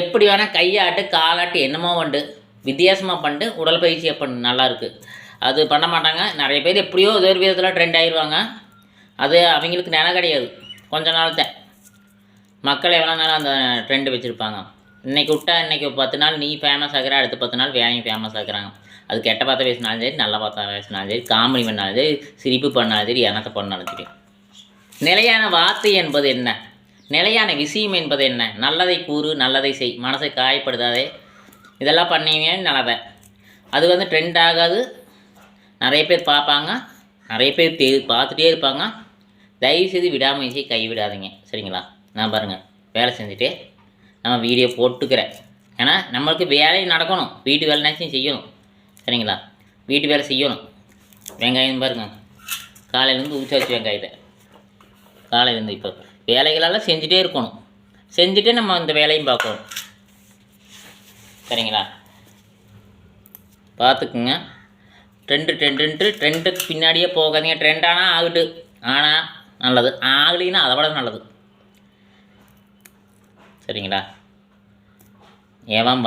எப்படி வேணால் கையாட்டு காலாட்டு என்னமோ வந்து வித்தியாசமாக பண்ணிட்டு உடற்பயிற்சியை பண்ணு நல்லாயிருக்கு அது பண்ண மாட்டாங்க. நிறைய பேர் எப்படியோ ஏதோ ஒரு விதத்தில் ட்ரெண்ட் ஆயிடுவாங்க அது அவங்களுக்கு நிலம் கிடையாது. கொஞ்ச நாளத்தை மக்கள் எவ்வளோ நாளும் அந்த ட்ரெண்டு வச்சுருப்பாங்க. இன்னைக்கு விட்டா இன்றைக்கி பத்து நாள் நீ ஃபேமஸ் ஆகிற அடுத்த பத்து நாள் வேலையும் ஃபேமஸ் ஆகிறாங்க? அது கெட்ட பார்த்தா பேசினாலும் சரி நல்ல பார்த்தா பேசினாலும் சரி காமெடி பண்ணாலும் சரி சிரிப்பு பண்ணாலும் சரி எனத்தை பண்ணாலும் சரி நிலையான வார்த்தை என்பது என்ன? நிலையான விஷயம் என்பது என்ன? நல்லதை கூறு நல்லதை செய். மனசை காயப்படுத்தாதே இதெல்லாம் பண்ணீங்க நல்லதை அது வந்து ட்ரெண்ட் ஆகாது. நிறைய பேர் பார்ப்பாங்க. நிறைய பேர் தெ பார்த்துட்டே இருப்பாங்க. தயவுசெய்து விடாமுயற்சியை கைவிடாதீங்க. சரிங்களா? நான் பாருங்கள் வேலை செஞ்சுட்டு நம்ம வீடியோ போட்டுக்கிறேன். ஏன்னா நம்மளுக்கு வேலையும் நடக்கணும். வீட்டு வேலைனாச்சும் செய்யணும். சரிங்களா? வீட்டு வேலை செய்யணும். வெங்காயம் பாருங்க. காலையிலேருந்து ஊற்றி வச்சு காலை வந்து இப்போ வேலைகளெல்லாம் செஞ்சுட்டே இருக்கணும். செஞ்சுட்டே நம்ம அந்த வேலையும் பார்க்கணும். சரிங்களா? பார்த்துக்குங்க. ட்ரெண்டு ட்ரெண்டுன்ட்டு ட்ரெண்டுக்கு பின்னாடியே போகாதீங்க. ட்ரெண்டானா ஆகுட்டு ஆகட்டு. ஆனால் நல்லது. ஆகலின்னா அதை விட நல்லது. சரிங்களா? ஏவான்